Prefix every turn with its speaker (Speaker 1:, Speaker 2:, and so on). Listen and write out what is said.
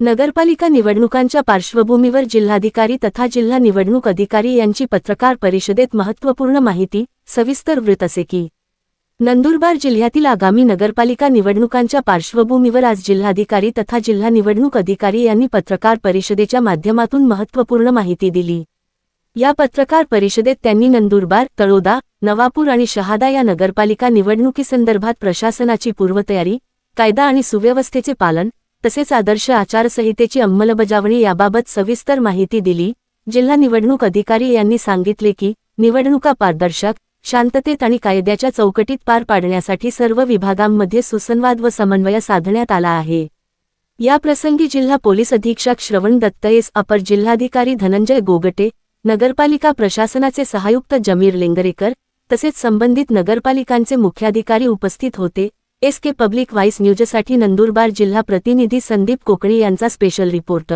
Speaker 1: नगरपालिका निवडणुकांच्या पार्श्वभूमीवर जिल्हाधिकारी तथा जिल्हा निवडणूक अधिकारी यांची पत्रकार परिषदेत महत्त्वपूर्ण माहिती सविस्तर वृत्त असे की नंदुरबार जिल्ह्यातील आगामी नगरपालिका निवडणुकांच्या पार्श्वभूमीवर आज जिल्हाधिकारी तथा जिल्हा निवडणूक अधिकारी यांनी पत्रकार परिषदेच्या माध्यमातून महत्त्वपूर्ण माहिती दिली. या पत्रकार परिषदेत त्यांनी नंदुरबार तळोदा नवापूर आणि शहादा या नगरपालिका निवडणुकीसंदर्भात प्रशासनाची पूर्वतयारी कायदा आणि सुव्यवस्थेचे पालन तसेच आदर्श आचारसंहितेची अंमलबजावणी याबाबत सविस्तर माहिती दिली. जिल्हा निवडणूक अधिकारी यांनी सांगितले की निवडणुका पारदर्शक शांततेत आणि कायद्याच्या चौकटीत पार पाडण्यासाठी सर्व विभागांमध्ये सुसंवाद व समन्वय साधण्यात आला आहे. या प्रसंगी जिल्हा पोलीस अधीक्षक श्रवण दत्तयेस अपर जिल्हाधिकारी धनंजय गोगटे नगरपालिका प्रशासनाचे सहायुक्त जमीर लेंगरेकर तसेच संबंधित नगरपालिकांचे मुख्याधिकारी उपस्थित होते. एस के पब्लिक व्हाईस न्यूजसाठी नंदुरबार जिल्हा प्रतिनिधी संदीप कोकणी यांचा स्पेशल रिपोर्ट.